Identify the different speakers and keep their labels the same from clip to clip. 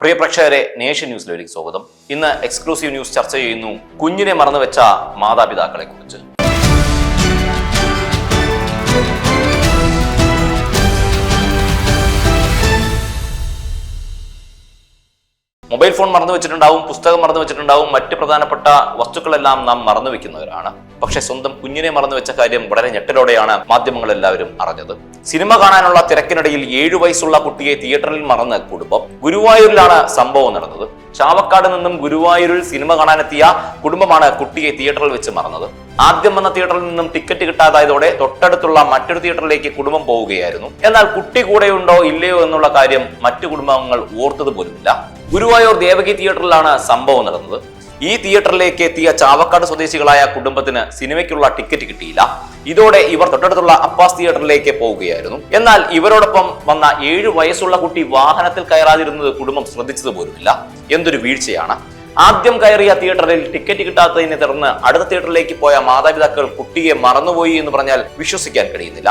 Speaker 1: പ്രിയ പ്രേക്ഷകരെ നേഷൻ ന്യൂസിലേക്ക് സ്വാഗതം. ഇന്ന് എക്സ്ക്ലൂസീവ് ന്യൂസ് ചർച്ച ചെയ്യുന്നു കുഞ്ഞിനെ മറന്നുവെച്ച മാതാപിതാക്കളെ കുറിച്ച് മൊബൈൽ ഫോൺ മറന്നു വെച്ചിട്ടുണ്ടാവും പുസ്തകം മറന്നു വെച്ചിട്ടുണ്ടാവും മറ്റ് പ്രധാനപ്പെട്ട വസ്തുക്കളെല്ലാം നാം മറന്നു വെക്കുന്നവരാണ്. പക്ഷെ സ്വന്തം കുഞ്ഞിനെ മറന്നു വെച്ച കാര്യം വളരെ ഞെട്ടലോടെയാണ് മാധ്യമങ്ങൾ എല്ലാവരും അറിഞ്ഞത്. സിനിമ കാണാനുള്ള തിരക്കിനിടയിൽ ഏഴു വയസ്സുള്ള കുട്ടിയെ തിയേറ്ററിൽ മറന്ന് കുടുംബം. ഗുരുവായൂരിലാണ് സംഭവം നടന്നത്. ചാവക്കാട് നിന്നും ഗുരുവായൂരിൽ സിനിമ കാണാനെത്തിയ കുടുംബമാണ് കുട്ടിയെ തിയേറ്ററിൽ വെച്ച് മറന്നത്. ആദ്യം വന്ന തിയേറ്ററിൽ നിന്നും ടിക്കറ്റ് കിട്ടാതായതോടെ തൊട്ടടുത്തുള്ള മറ്റൊരു തിയേറ്ററിലേക്ക് കുടുംബം പോവുകയായിരുന്നു. എന്നാൽ കുട്ടി കൂടെയുണ്ടോ ഇല്ലയോ എന്നുള്ള കാര്യം മറ്റു കുടുംബാംഗങ്ങൾ ഓർത്തത് പോലുമില്ല. ഗുരുവായൂർ ദേവകി തിയേറ്ററിലാണ് സംഭവം നടന്നത്. ഈ തിയേറ്ററിലേക്ക് എത്തിയ ചാവക്കാട് സ്വദേശികളായ കുടുംബത്തിന് സിനിമയ്ക്കുള്ള ടിക്കറ്റ് കിട്ടിയില്ല. ഇതോടെ ഇവർ തൊട്ടടുത്തുള്ള അപ്പാസ് തിയേറ്ററിലേക്ക് പോവുകയായിരുന്നു. എന്നാൽ ഇവരോടൊപ്പം വന്ന ഏഴു വയസ്സുള്ള കുട്ടി വാഹനത്തിൽ കയറാതിരുന്നത് കുടുംബം ശ്രദ്ധിച്ചത് പോലുമില്ല എന്തൊരു വീഴ്ചയാണ്. ആദ്യം കയറിയ തിയേറ്ററിൽ ടിക്കറ്റ് കിട്ടാത്തതിനെ തുടർന്ന് അടുത്ത തിയേറ്ററിലേക്ക് പോയ മാതാപിതാക്കൾ കുട്ടിയെ മറന്നുപോയി എന്ന് പറഞ്ഞാൽ വിശ്വസിക്കാൻ കഴിയുന്നില്ല.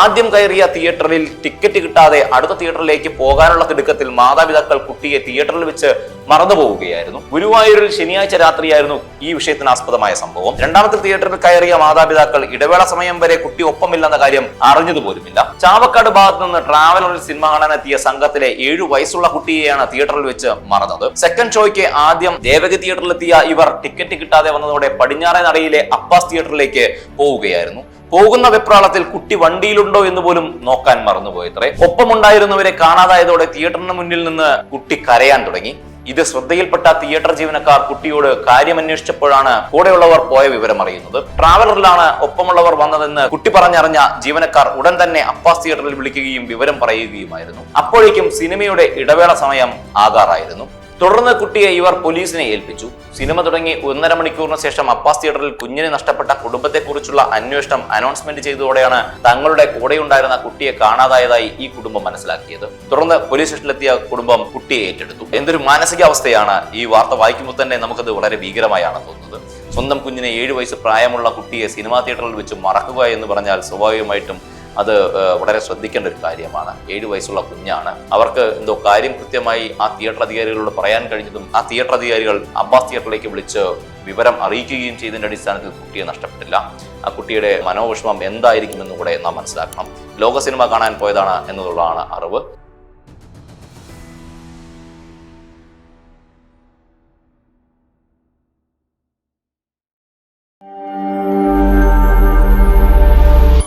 Speaker 1: ആദ്യം കയറിയ തിയേറ്ററിൽ ടിക്കറ്റ് കിട്ടാതെ അടുത്ത തിയേറ്ററിലേക്ക് പോകാനുള്ള തിടുക്കത്തിൽ മാതാപിതാക്കൾ കുട്ടിയെ തിയേറ്ററിൽ വെച്ച് മറന്നുപോവുകയായിരുന്നു. ഗുരുവായൂരിൽ ശനിയാഴ്ച രാത്രിയായിരുന്നു ഈ വിഷയത്തിന് ആസ്പദമായ സംഭവം. രണ്ടാമത്തെ തിയേറ്ററിൽ കയറിയ മാതാപിതാക്കൾ ഇടവേള സമയം വരെ കുട്ടി ഒപ്പമില്ലെന്ന കാര്യം അറിഞ്ഞതുപോലുമില്ല ചാവക്കാട് ഭാഗത്ത് നിന്ന് ട്രാവലറിൽ സിനിമ കാണാനെത്തിയ സംഘത്തിലെ ഏഴു വയസ്സുള്ള കുട്ടിയെയാണ് തിയേറ്ററിൽ വെച്ച് മറന്നത്. സെക്കൻഡ് ഷോയ്ക്ക് ആദ്യം ദേവകി തിയേറ്ററിലെത്തിയ ഇവർ ടിക്കറ്റ് കിട്ടാതെ വന്നതോടെ പടിഞ്ഞാറേ നടയിലെ അപ്പാസ് തിയേറ്ററിലേക്ക് പോവുകയായിരുന്നു. പോകുന്ന വെപ്രാളത്തിൽ കുട്ടി വണ്ടിയിലുണ്ടോ എന്ന് പോലും നോക്കാൻ മറന്നുപോയത്രേ. ഒപ്പമുണ്ടായിരുന്നവരെ കാണാതായതോടെ തിയേറ്ററിന് മുന്നിൽ നിന്ന് കുട്ടി കരയാൻ തുടങ്ങി. ഇത് ശ്രദ്ധയിൽപ്പെട്ട തിയേറ്റർ ജീവനക്കാർ കുട്ടിയോട് കാര്യമന്വേഷിച്ചപ്പോഴാണ് കൂടെയുള്ളവർ പോയ വിവരം അറിയുന്നത്. ട്രാവലറിലാണ് ഒപ്പമുള്ളവർ വന്നതെന്ന് കുട്ടി പറഞ്ഞറിഞ്ഞ ജീവനക്കാർ ഉടൻ തന്നെ അപ്പാസ് തിയേറ്ററിൽ വിളിക്കുകയും വിവരം പറയുകയുമായിരുന്നു. അപ്പോഴേക്കും സിനിമയുടെ ഇടവേള സമയം ആകാറായിരുന്നു. തുടർന്ന് കുട്ടിയെ ഇവർ പോലീസിനെ ഏൽപ്പിച്ചു. സിനിമ തുടങ്ങി ഒന്നര മണിക്കൂറിന് ശേഷം അപ്പാസ് തിയേറ്ററിൽ കുഞ്ഞിനെ നഷ്ടപ്പെട്ട കുടുംബത്തെക്കുറിച്ചുള്ള അന്വേഷണം അനൗൺസ്മെന്റ് ചെയ്തതോടെയാണ് തങ്ങളുടെ കൂടെയുണ്ടായിരുന്ന കുട്ടിയെ കാണാതായതായി ഈ കുടുംബം മനസ്സിലാക്കിയത്. തുടർന്ന് പോലീസ് സ്റ്റേഷനിലെത്തിയ കുടുംബം കുട്ടിയെ ഏറ്റെടുത്തു. എന്തൊരു മാനസികാവസ്ഥയാണ് ഈ വാർത്ത വായിക്കുമ്പോൾ തന്നെ നമുക്കത് വളരെ ഭീകരമായാണ് തോന്നുന്നത്. സ്വന്തം കുഞ്ഞിനെ ഏഴു വയസ്സ് പ്രായമുള്ള കുട്ടിയെ സിനിമാ തിയേറ്ററിൽ വെച്ച് മറക്കുക എന്ന് പറഞ്ഞാൽ സ്വാഭാവികമായിട്ടും അത് വളരെ ശ്രദ്ധിക്കേണ്ട ഒരു കാര്യമാണ്. ഏഴു വയസ്സുള്ള കുഞ്ഞാണ്. അവർക്ക് എന്തോ കാര്യം കൃത്യമായി ആ തിയേറ്റർ അധികാരികളോട് പറയാൻ കഴിഞ്ഞതും ആ തിയേറ്റർ അധികാരികൾ അബ്ബാസ് തിയേറ്ററിലേക്ക് വിളിച്ച് വിവരം അറിയിക്കുകയും ചെയ്തതിന്റെ അടിസ്ഥാനത്തിൽ കുട്ടിയെ നഷ്ടപ്പെട്ടില്ല. ആ കുട്ടിയുടെ മനോവിഷമം എന്തായിരിക്കുമെന്ന് കൂടെ നാം മനസ്സിലാക്കണം. ലോക സിനിമ കാണാൻ പോയതാണ് എന്നുള്ളതാണ് അറിവ്.